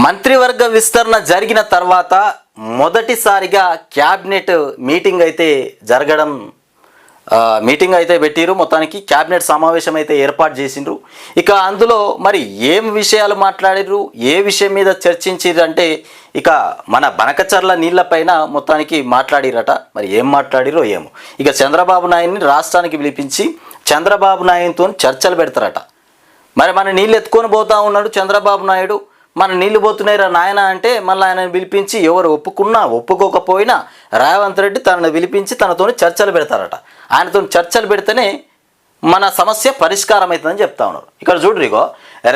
మంత్రివర్గ విస్తరణ జరిగిన తర్వాత మొదటిసారిగా క్యాబినెట్ మీటింగ్ అయితే జరగడం మీటింగ్ అయితే పెట్టిరు మొత్తానికి క్యాబినెట్ సమావేశం అయితే ఏర్పాటు చేసిండ్రు. ఇక అందులో మరి ఏం విషయాలు మాట్లాడిర్రు? ఏ విషయం మీద చర్చించిర్రు అంటే ఇక మన బనకచర్ల నీళ్ళపైన మొత్తానికి మాట్లాడిరట. మరి ఏం మాట్లాడిరో ఏమో. ఇక చంద్రబాబు నాయుడిని రాష్ట్రానికి పిలిపించి చంద్రబాబు నాయుడుతో చర్చలు పెడతారట. మరి మన నీళ్ళు ఎత్తుకొని పోతా ఉన్నాడు చంద్రబాబు నాయుడు. మన నీళ్ళు పోతున్నాయిరా నాయన అంటే మళ్ళీ ఆయన పిలిపించి ఎవరు ఒప్పుకున్నా ఒప్పుకోకపోయినా రేవంత్ రెడ్డి తనను పిలిపించి తనతో చర్చలు పెడతారట. ఆయనతో చర్చలు పెడితేనే మన సమస్య పరిష్కారం అవుతుందని చెప్తా ఉన్నారు. ఇక్కడ చూడరు ఇగో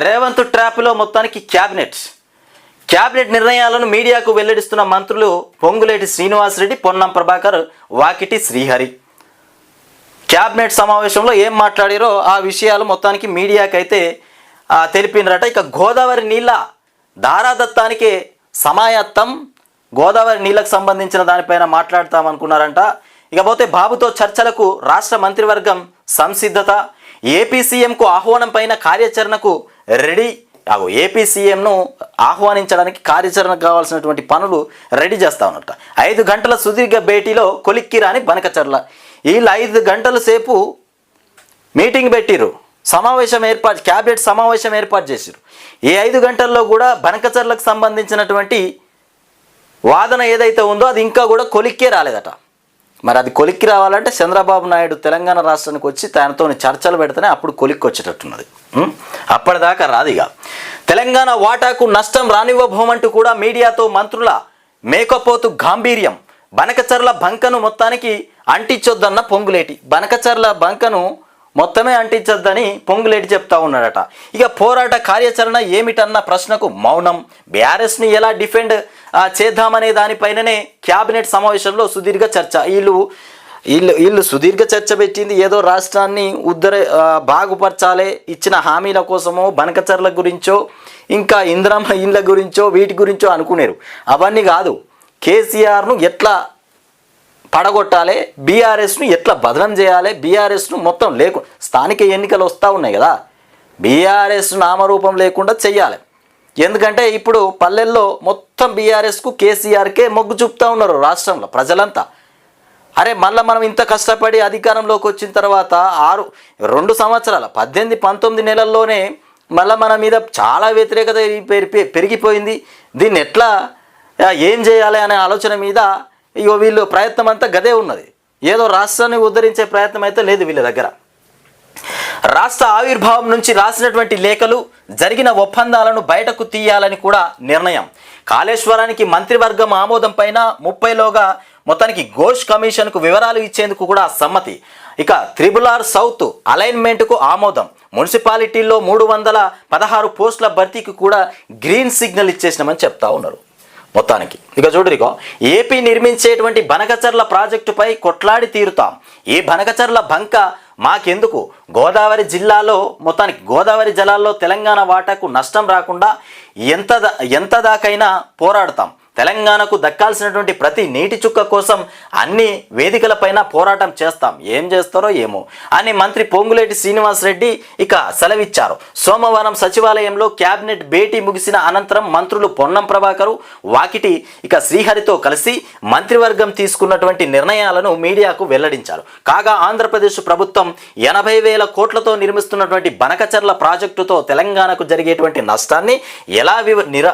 రేవంత్ ట్రాప్లో మొత్తానికి క్యాబినెట్స్. క్యాబినెట్ నిర్ణయాలను మీడియాకు వెల్లడిస్తున్న మంత్రులు పొంగులేటి శ్రీనివాసరెడ్డి పొన్నం ప్రభాకర్ వాకిటి శ్రీహరి. క్యాబినెట్ సమావేశంలో ఏం మాట్లాడారో ఆ విషయాలు మొత్తానికి మీడియాకైతే తెలిపినరట. ఇక గోదావరి నీళ్ళ దారాదత్తానికే సమాయత్తం గోదావరి నీళ్ళకు సంబంధించిన దానిపైన మాట్లాడతామనుకున్నారంట. ఇకపోతే బాబుతో చర్చలకు రాష్ట్ర మంత్రివర్గం సంసిద్ధత ఏపీ సీఎంకు ఆహ్వానం పైన కార్యాచరణకు రెడీ. అగో ఏపీ సీఎంను ఆహ్వానించడానికి కార్యాచరణకు కావాల్సినటువంటి పనులు రెడీ చేస్తా ఉన్నట్ట. ఐదు గంటల సుదీర్ఘ భేటీలో కొలిక్కిరాని బనకచర్ల. వీళ్ళు ఐదు గంటల సేపు మీటింగ్ పెట్టిరు సమావేశం ఏర్పాటు క్యాబినెట్ సమావేశం ఏర్పాటు చేశారు. ఈ ఐదు గంటల్లో కూడా బనకచర్లకు సంబంధించినటువంటి వాదన ఏదైతే ఉందో అది ఇంకా కూడా కొలిక్కే రాలేదట. మరి అది కొలిక్కి రావాలంటే చంద్రబాబు నాయుడు తెలంగాణ రాష్ట్రానికి వచ్చి తనతో చర్చలు పెడితేనే అప్పుడు కొలిక్కి వచ్చేటట్టున్నది అప్పటిదాకా రాదు ఇక తెలంగాణ వాటాకు నష్టం రానివ్వబోమంటూ కూడా మీడియాతో మంత్రుల మేకపోతు గాంభీర్యం. బనకచర్ల బంకను మొత్తానికి అంటించొద్దన్న పొంగులేటి. బనకచర్ల బంకను మొత్తమే అంటించద్దని పొంగులేటి చెప్తా ఉన్నాడట. ఇక పోరాట కార్యాచరణ ఏమిటన్న ప్రశ్నకు మౌనం. బీఆర్ఎస్ని ఎలా డిఫెండ్ చేద్దామనే దానిపైననే క్యాబినెట్ సమావేశంలో సుదీర్ఘ చర్చ. వీళ్ళు వీళ్ళు వీళ్ళు సుదీర్ఘ చర్చ పెట్టింది. ఏదో రాష్ట్రాన్ని ఉద్ధర బాగుపరచాలే ఇచ్చిన హామీల కోసమో బనకచర్ల గురించో ఇంకా ఇంద్రమ్మ ఇండ్ల గురించో వీటి గురించో అనుకునేరు. అవన్నీ కాదు. కేసీఆర్ను ఎట్లా పడగొట్టాలి. బీఆర్ఎస్ను ఎట్లా బదనం చేయాలి? బీఆర్ఎస్ను మొత్తం లేకు స్థానిక ఎన్నికలు వస్తూ ఉన్నాయి కదా. బీఆర్ఎస్ నామరూపం లేకుండా చెయ్యాలి. ఎందుకంటే ఇప్పుడు పల్లెల్లో మొత్తం బీఆర్ఎస్కు కేసీఆర్కే మొగ్గు చూపుతూ ఉన్నారు రాష్ట్రంలో ప్రజలంతా. అరే మళ్ళీ మనం ఇంత కష్టపడి అధికారంలోకి వచ్చిన తర్వాత ఆరు రెండు సంవత్సరాల పద్దెనిమిది పంతొమ్మిది నెలల్లోనే మళ్ళీ మన మీద చాలా వ్యతిరేకత పెరిగిపోయింది. దీన్ని ఎట్లా ఏం చేయాలి అనే ఆలోచన మీద ఇగో వీళ్ళు ప్రయత్నం అంతా గదే ఉన్నది. ఏదో రాష్ట్రాన్ని ఉద్ధరించే ప్రయత్నం అయితే లేదు వీళ్ళ దగ్గర. రాష్ట్ర ఆవిర్భావం నుంచి రాసినటువంటి లేఖలు జరిగిన ఒప్పందాలను బయటకు తీయాలని కూడా నిర్ణయం. కాళేశ్వరానికి మంత్రివర్గం ఆమోదం పైన ముప్పైలోగా మొత్తానికి ఘోష్ కమిషన్కు వివరాలు ఇచ్చేందుకు కూడా సమ్మతి. ఇక త్రిబుల్ ఆర్ సౌత్ అలైన్మెంట్కు ఆమోదం. మున్సిపాలిటీల్లో మూడు వందల పదహారు పోస్టుల భర్తీకి కూడా గ్రీన్ సిగ్నల్ ఇచ్చేసినామని చెప్తా ఉన్నారు. మొత్తానికి. ఇక చూడరికో ఏపీ నిర్మించేటువంటి బనకచర్ల ప్రాజెక్టుపై కొట్లాడి తీరుతాం. ఈ బనకచర్ల బంక మాకెందుకు? గోదావరి జిల్లాలో మొత్తానికి గోదావరి జలాల్లో తెలంగాణ వాటాకు నష్టం రాకుండా ఎంత ఎంత దాకైనా పోరాడతాం. తెలంగాణకు దక్కాల్సినటువంటి ప్రతి నీటి చుక్క కోసం అన్ని వేదికలపైన పోరాటం చేస్తాం. ఏం చేస్తారో ఏమో అని మంత్రి పొంగులేటి శ్రీనివాసరెడ్డి ఇక సెలవిచ్చారు. సోమవారం సచివాలయంలో క్యాబినెట్ భేటీ ముగిసిన అనంతరం మంత్రులు పొన్నం ప్రభాకరు వాకిటి ఇక శ్రీహరితో కలిసి మంత్రివర్గం తీసుకున్నటువంటి నిర్ణయాలను మీడియాకు వెల్లడించారు. కాగా ఆంధ్రప్రదేశ్ ప్రభుత్వం ఎనభై వేల కోట్లతో నిర్మిస్తున్నటువంటి బనకచర్ల ప్రాజెక్టుతో తెలంగాణకు జరిగేటువంటి నష్టాన్ని ఎలా వివ నిర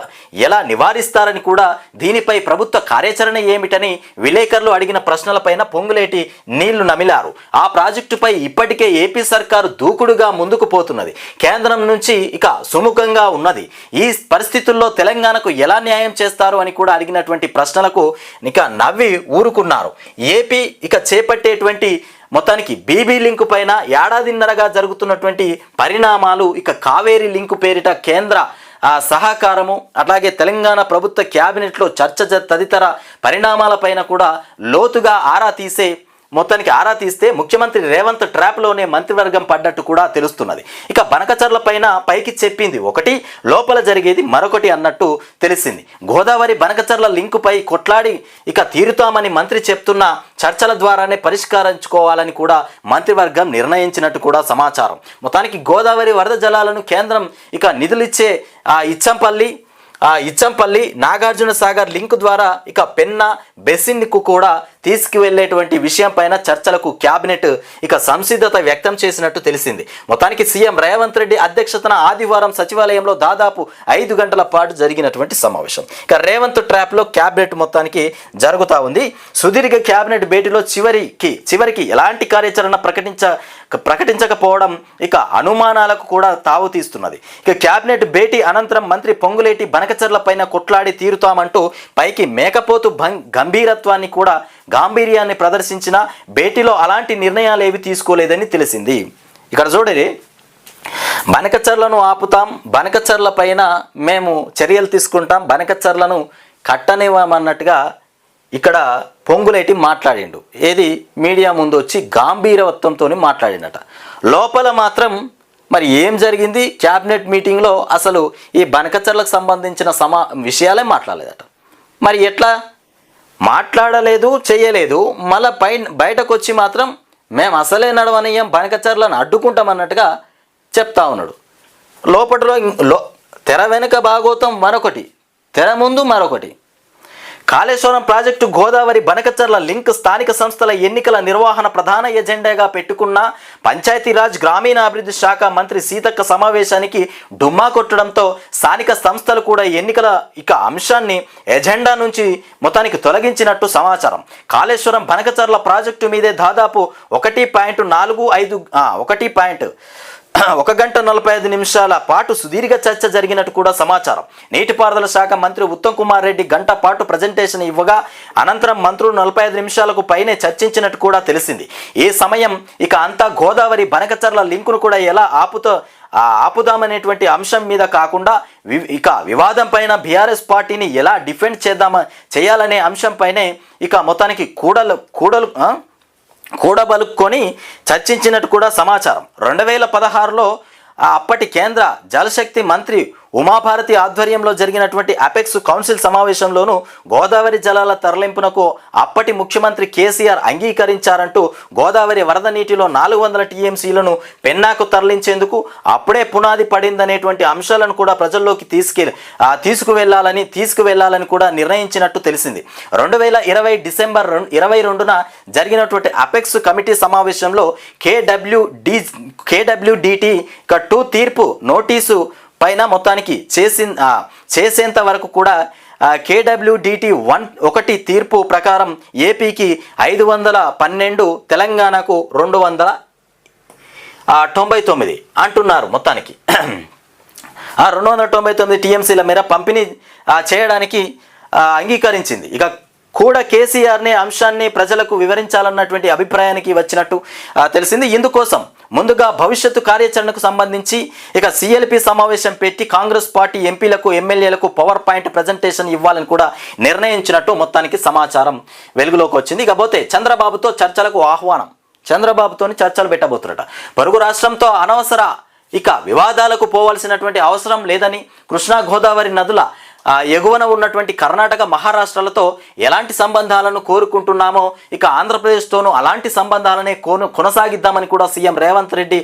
ఎలా నివారిస్తారని కూడా దీనిపై ప్రభుత్వ కార్యాచరణ ఏమిటని విలేకరులు అడిగిన ప్రశ్నలపైన పొంగులేటి నీళ్ళు నమిలారు. ఆ ప్రాజెక్టుపై ఇప్పటికే ఏపీ సర్కారు దూకుడుగా ముందుకు పోతున్నది. కేంద్రం నుంచి ఇక సుముఖంగా ఉన్నది. ఈ పరిస్థితుల్లో తెలంగాణకు ఎలా న్యాయం చేస్తారు అని కూడా అడిగినటువంటి ప్రశ్నలకు ఇక నవ్వి ఊరుకున్నారు. ఏపీ ఇక చేపట్టేటువంటి మొత్తానికి బీబీ లింకు పైన ఏడాదిన్నరగా జరుగుతున్నటువంటి పరిణామాలు ఇక కావేరీ లింకు పేరిట కేంద్ర సహకారము అట్లాగే తెలంగాణ ప్రభుత్వ క్యాబినెట్లో చర్చ తదితర పరిణామాలపైన కూడా లోతుగా ఆరా తీసే మొత్తానికి ఆరా తీస్తే ముఖ్యమంత్రి రేవంత్ ట్రాప్లోనే మంత్రివర్గం పడ్డట్టు కూడా తెలుస్తున్నది. ఇక బనకచర్ల పైన పైకి చెప్పింది ఒకటి లోపల జరిగేది మరొకటి అన్నట్టు తెలిసింది. గోదావరి బనకచర్ల లింకుపై కొట్లాడి ఇక తీరుతామని మంత్రి చెప్తున్న చర్చల ద్వారానే పరిష్కరించుకోవాలని కూడా మంత్రివర్గం నిర్ణయించినట్టు కూడా సమాచారం. మొత్తానికి గోదావరి వరద జలాలను కేంద్రం ఇక నిధులిచ్చే ఆ ఇచ్చంపల్లి ఇచ్చంపల్లి నాగార్జున సాగర్ లింక్ ద్వారా ఇక పెన్న బెసిన్కు కూడా తీసుకువెళ్ళేటువంటి విషయం పైన చర్చలకు క్యాబినెట్ ఇక సంసిద్ధత వ్యక్తం చేసినట్టు తెలిసింది. మొత్తానికి సీఎం రేవంత్ రెడ్డి అధ్యక్షతన ఆదివారం సచివాలయంలో దాదాపు ఐదు గంటల పాటు జరిగినటువంటి సమావేశం. ఇక రేవంత్ ట్రాప్లో క్యాబినెట్ మొత్తానికి జరుగుతూ ఉంది. సుదీర్ఘ క్యాబినెట్ భేటీలో చివరికి చివరికి ఎలాంటి కార్యాచరణ ప్రకటించ ప్రకటించకపోవడం ఇక అనుమానాలకు కూడా తావు తీస్తున్నది. ఇక క్యాబినెట్ భేటీ అనంతరం మంత్రి పొంగులేటి బనకచర్ల పైన కొట్లాడి తీరుతామంటూ పైకి మేకపోతు భం గంభీరత్వాన్ని కూడా గాంభీర్యాన్ని ప్రదర్శించిన భేటీలో అలాంటి నిర్ణయాలు ఏవి తీసుకోలేదని తెలిసింది. ఇక్కడ చూడండి. బనకచర్లను ఆపుతాం బనకచర్ల పైన మేము చర్యలు తీసుకుంటాం బనకచర్లను కట్టనివ్వమన్నట్టుగా ఇక్కడ పొంగులేటి మాట్లాడిండు. ఏది? మీడియా ముందు వచ్చి గాంభీరవత్వంతో మాట్లాడిండట లోపల మాత్రం మరి ఏం జరిగింది? క్యాబినెట్ మీటింగ్లో అసలు ఈ బనకచర్లకు సంబంధించిన సమా విషయాలే మాట్లాడలేదట. మరి ఎట్లా? మాట్లాడలేదు చేయలేదు. మళ్ళీ పై బయటకు వచ్చి మాత్రం మేము అసలే నడవనీయం బనకచర్లను అడ్డుకుంటామన్నట్టుగా చెప్తా ఉన్నాడు. లోపటిలో లో తెర వెనుక భాగోతం మరొకటి. తెర ముందు మరొకటి. కాళేశ్వరం ప్రాజెక్టు గోదావరి బనకచర్ల లింక్ స్థానిక సంస్థల ఎన్నికల నిర్వహణ ప్రధాన ఎజెండాగా పెట్టుకున్న పంచాయతీరాజ్ గ్రామీణాభివృద్ధి శాఖ మంత్రి సీతక్క సమావేశానికి డుమ్మా కొట్టడంతో స్థానిక సంస్థలు కూడా ఎన్నికల ఇక అంశాన్ని ఎజెండా నుంచి మొత్తానికి తొలగించినట్టు సమాచారం. కాళేశ్వరం బనకచర్ల ప్రాజెక్టు మీదే దాదాపు ఒకటి పాయింట్ నాలుగు ఐదు ఒకటి పాయింట్ ఒక గంట నలభై ఐదు నిమిషాల పాటు సుదీర్ఘ చర్చ జరిగినట్టు కూడా సమాచారం. నీటిపారుదల శాఖ మంత్రి ఉత్తమ్ కుమార్ రెడ్డి గంట పాటు ప్రజెంటేషన్ ఇవ్వగా అనంతరం మంత్రులు నలభై ఐదు నిమిషాలకు పైనే చర్చించినట్టు కూడా తెలిసింది. ఈ సమయం ఇక అంతా గోదావరి బనకచర్ల లింకును కూడా ఎలా ఆపుతో ఆ ఆపుదామనేటువంటి అంశం మీద కాకుండా వి- ఇక వివాదం పైన బీఆర్ఎస్ పార్టీని ఎలా డిఫెండ్ చేద్దామా చేయాలనే అంశంపైనే ఇక మొత్తానికి కూడలు కూడలు కూడబలుక్కొని చర్చించినట్టు కూడా సమాచారం. రెండు వేల పదహారులో ఆ అప్పటి కేంద్ర జలశక్తి మంత్రి ఉమాభారతి ఆధ్వర్యంలో జరిగినటువంటి అపెక్స్ కౌన్సిల్ సమావేశంలోనూ గోదావరి జలాల తరలింపునకు అప్పటి ముఖ్యమంత్రి కేసీఆర్ అంగీకరించారంటూ గోదావరి వరద నీటిలో నాలుగు వందల టీఎంసీలను పెన్నాకు తరలించేందుకు అప్పుడే పునాది పడిందనేటువంటి అంశాలను కూడా ప్రజల్లోకి తీసుకెళ్ళి తీసుకువెళ్ళాలని తీసుకువెళ్ళాలని తీసుకువెళ్ళాలని కూడా నిర్ణయించినట్టు తెలిసింది. రెండు వేల ఇరవై డిసెంబర్ ఇరవై రెండున జరిగినటువంటి అపెక్స్ కమిటీ సమావేశంలో కేడబ్ల్యూడి కేడబ్ల్యూడిటి టూ తీర్పు నోటీసు పైన మొత్తానికి చేసి చేసేంత వరకు కూడా కేడబ్ల్యూడిటి వన్ ఒకటి తీర్పు ప్రకారం ఏపీకి ఐదు వందల పన్నెండు తెలంగాణకు రెండు వందల తొంభై తొమ్మిది అంటున్నారు మొత్తానికి. ఆ రెండు వందల తొంభై తొమ్మిది టీఎంసీల మేర పంపిణీ చేయడానికి అంగీకరించింది. ఇక కూడా కేసీఆర్నే అంశాన్ని ప్రజలకు వివరించాలన్నటువంటి అభిప్రాయానికి వచ్చినట్టు తెలిసింది. ఇందుకోసం ముందుగా భవిష్యత్తు కార్యాచరణకు సంబంధించి ఇక సిఎల్పి సమావేశం పెట్టి కాంగ్రెస్ పార్టీ ఎంపీలకు ఎమ్మెల్యేలకు పవర్ పాయింట్ ప్రజెంటేషన్ ఇవ్వాలని కూడా నిర్ణయించినట్టు మొత్తానికి సమాచారం వెలుగులోకి వచ్చింది. ఇకపోతే చంద్రబాబుతో చర్చలకు ఆహ్వానం. చంద్రబాబుతోని చర్చలు పెట్టబోతున్నట పొరుగు రాష్ట్రంతో అనవసర ఇక వివాదాలకు పోవాల్సినటువంటి అవసరం లేదని కృష్ణా గోదావరి నదుల ఎగువన ఉన్నటువంటి కర్ణాటక మహారాష్ట్రలతో ఎలాంటి సంబంధాలను కోరుకుంటున్నామో ఇక ఆంధ్రప్రదేశ్తోనూ అలాంటి సంబంధాలనే కోను కొనసాగిద్దామని కూడా సీఎం రేవంత్ రెడ్డి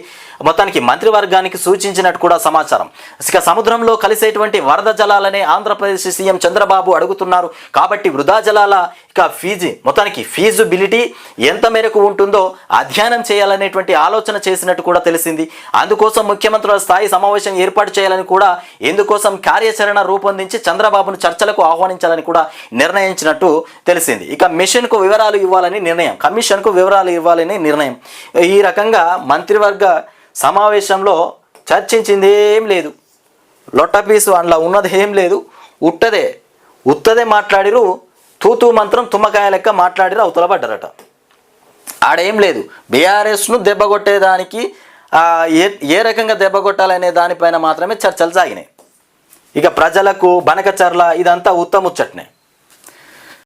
మొత్తానికి మంత్రివర్గానికి సూచించినట్టు కూడా సమాచారం. ఇక సముద్రంలో కలిసేటువంటి వరద జలాలనే ఆంధ్రప్రదేశ్ సీఎం చంద్రబాబు అడుగుతున్నారు. కాబట్టి వృధా జలాల ఇక ఫీజు మొత్తానికి ఫీజుబిలిటీ ఎంత మేరకు ఉంటుందో అధ్యయనం చేయాలనేటువంటి ఆలోచన చేసినట్టు కూడా తెలిసింది. అందుకోసం ముఖ్యమంత్రుల స్థాయి సమావేశం ఏర్పాటు చేయాలని కూడా ఎందుకోసం కార్యాచరణ రూపొందించి చంద్రబాబును చర్చలకు ఆహ్వానించాలని కూడా నిర్ణయించినట్టు తెలిసింది. ఇక మిషన్కు వివరాలు ఇవ్వాలని నిర్ణయం కమిషన్కు వివరాలు ఇవ్వాలని నిర్ణయం. ఈ రకంగా మంత్రివర్గ సమావేశంలో చర్చించింది ఏం లేదు. లొట్టపీసు అందులో ఉన్నది ఏం లేదు. ఉట్టదే ఉత్తదే మాట్లాడిరు. తూతూ మంత్రం తుమ్మకాయ లెక్క మాట్లాడిరు అవతల పడ్డారట. ఆడేం లేదు. బీఆర్ఎస్ను దెబ్బ కొట్టేదానికి ఏ ఏ రకంగా దెబ్బ కొట్టాలనే దానిపైన మాత్రమే చర్చలు సాగినాయి. ఇక ప్రజలకు బనకచర్ల ఇదంతా ఉత్తముచ్చట్నే.